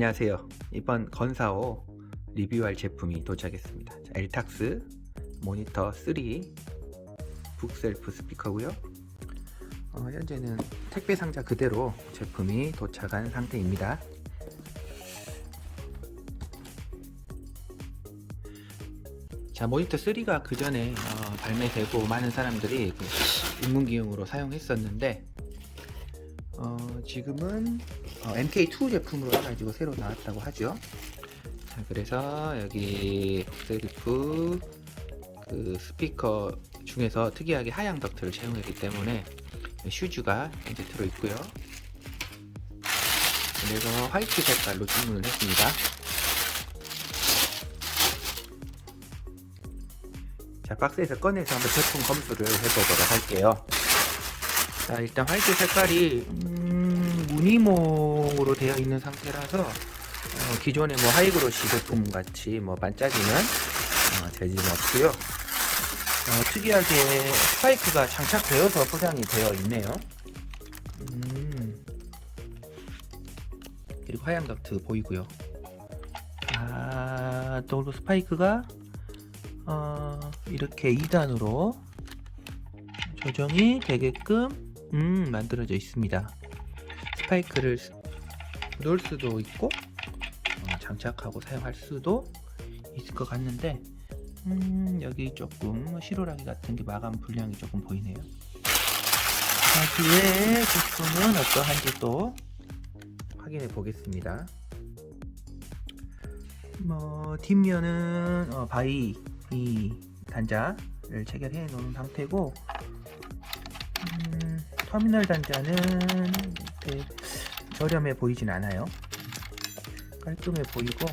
안녕하세요. 이번 건사오 리뷰할 제품이 도착했습니다. 자, 엘탁스 모니터 3 북셀프 스피커고요. 어, 현재는 택배 상자 그대로 제품이 도착한 상태입니다. 자, 모니터 3가 그 전에 어, 발매되고 많은 사람들이 그 입문기용으로 사용했었는데 어, 지금은 어, MK2 제품으로 해가지고 새로 나왔다고 하죠. 자, 그래서 여기 셀프 그 스피커 중에서 특이하게 하향 덕트를 사용했기 때문에 슈즈가 이제 들어 있고요. 그래서 화이트 색깔로 주문을 했습니다. 자, 박스에서 꺼내서 한번 제품 검수를 해보도록 할게요. 자, 일단 화이트 색깔이 음, 무늬몽으로 되어 있는 상태라서 어, 기존의 뭐 하이그로시 제품 같이 뭐 반짝이는 어, 재질은 없고요. 어, 특이하게 스파이크가 장착되어서 포장이 되어 있네요. 음. 그리고 하얀 덕트 보이고요. 아, 또 스파이크가 어, 이렇게 2단으로 조정이 되게끔 음, 만들어져 있습니다. 스파이크를 놓을 수도 있고 어, 장착하고 사용할 수도 있을 것 같는데 음, 여기 조금 실오라기 같은 게 마감 불량이 조금 보이네요. 자, 그 외에 제품은 어떠한지 또 확인해 보겠습니다. 뭐 뒷면은 어, 바이 이 단자를 체결해 놓은 상태고 음, 터미널 단자는 이렇게 저렴해 보이진 않아요. 깔끔해 보이고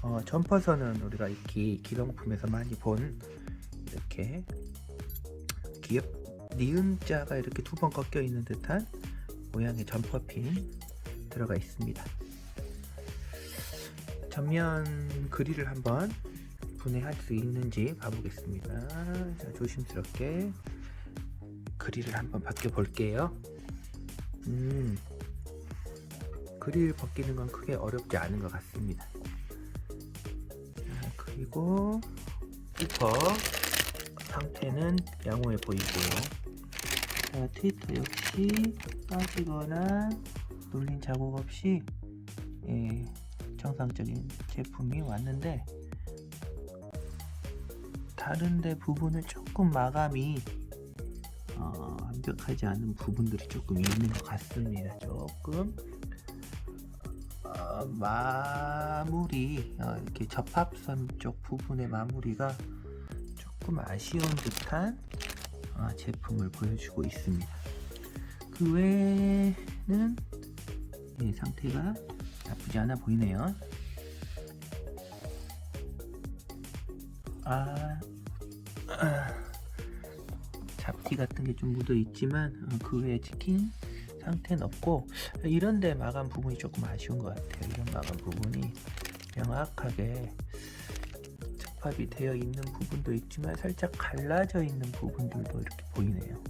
어, 점퍼선은 우리가 이 기, 기성품에서 많이 본 이렇게 기업 니은자가 이렇게 두 번 꺾여 있는 듯한 모양의 점퍼핀 들어가 있습니다. 전면 그릴을 한번 분해할 수 있는지 봐보겠습니다. 자, 조심스럽게 그릴을 한번 벗겨 볼게요. 음, 그릴 벗기는 건 크게 어렵지 않은 것 같습니다. 자, 그리고 스피커 상태는 양호해 보이고요. 자, 트위터 역시 빠지거나 눌린 자국 없이 예, 정상적인 제품이 왔는데 다른데 부분을 조금 마감이 어, 완벽하지 않은 부분들이 조금 있는 것 같습니다. 조금 어, 마무리 어, 이렇게 접합선 쪽 부분의 마무리가 조금 아쉬운 듯한 어, 제품을 보여주고 있습니다. 그 외에는 네, 상태가 나쁘지 않아 보이네요. 아, 아, 잡티 같은 게 좀 묻어 있지만 어, 그 외에 찍힌 상태는 없고 이런데 마감 부분이 조금 아쉬운 것 같아요. 이런 마감 부분이 명확하게 접합이 되어 있는 부분도 있지만 살짝 갈라져 있는 부분들도 이렇게 보이네요.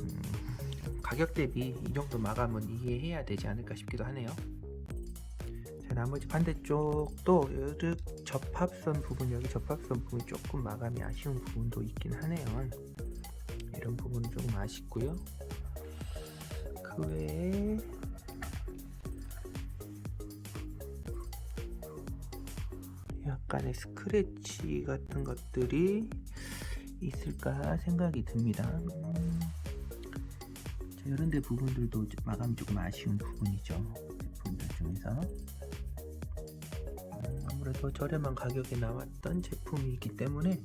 음, 가격 대비 이 정도 마감은 이해해야 되지 않을까 싶기도 하네요. 자, 나머지 반대쪽도 여기 접합선 부분 여기 접합선 부분 조금 마감이 아쉬운 부분도 있긴 하네요. 이런 부분은 조금 아쉽고요. 그 외에 약간의 스크래치 같은 것들이 있을까 생각이 듭니다. 음, 자, 이런 데 부분들도 마감이 조금 아쉬운 부분이죠. 제품들 중에서. 음, 아무래도 저렴한 가격에 나왔던 제품이기 때문에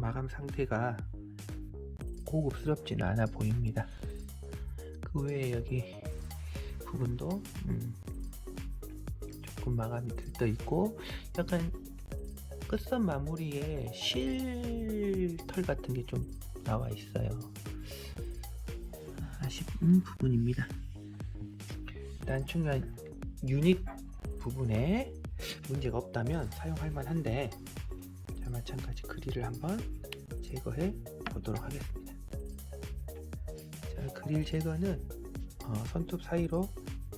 마감 상태가 고급스럽지는 않아 보입니다. 그 외에 여기 부분도 음, 조금 마감이 들떠 있고 약간 끝선 마무리에 실털 같은 게 좀 나와 있어요. 아쉬운 부분입니다. 중요한 유닛 부분에 문제가 없다면 사용할 만한데 자, 마찬가지 그릴을 한번 제거해 보도록 하겠습니다. 자, 그릴 제거는 어, 손톱 사이로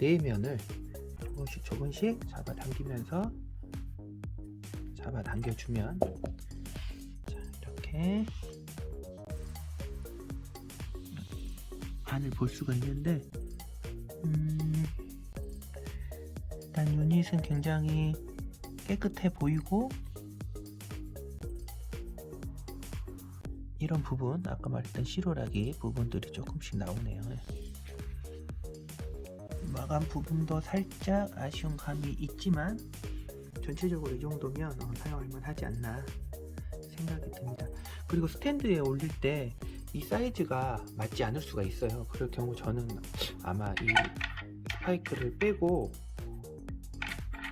내면을 조금씩 조금씩 잡아당기면서 잡아당겨주면 자, 이렇게 안을 볼 수가 있는데 음, 일단 유닛은 굉장히 깨끗해 보이고 이런 부분 아까 말했던 시로라기 부분들이 조금씩 나오네요. 마감 부분도 살짝 아쉬운 감이 있지만 전체적으로 이 정도면 어, 사용할 만하지 않나 생각이 듭니다. 그리고 스탠드에 올릴 때 이 사이즈가 맞지 않을 수가 있어요. 그럴 경우 저는 아마 이 스파이크를 빼고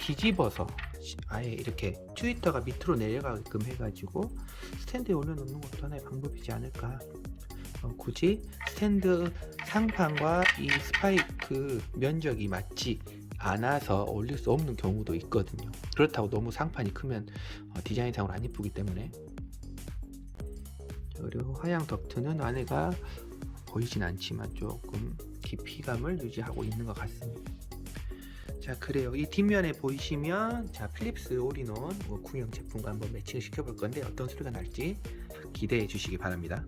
뒤집어서 아예 이렇게 트위터가 밑으로 내려가게끔 해가지고 스탠드에 올려놓는 것도 하나의 방법이지 않을까. 어, 굳이 스탠드 상판과 이 스파이크 면적이 맞지 않아서 올릴 수 없는 경우도 있거든요. 그렇다고 너무 상판이 크면 어, 디자인상으로 안 이쁘기 때문에. 그리고 하향 덕트는 안에가 보이진 않지만 조금 깊이감을 유지하고 있는 것 같습니다 자 그래요 이 뒷면에 보이시면 자 필립스 올인원 뭐 구형 제품과 한번 매칭을 시켜 볼 건데 어떤 소리가 날지 기대해 주시기 바랍니다.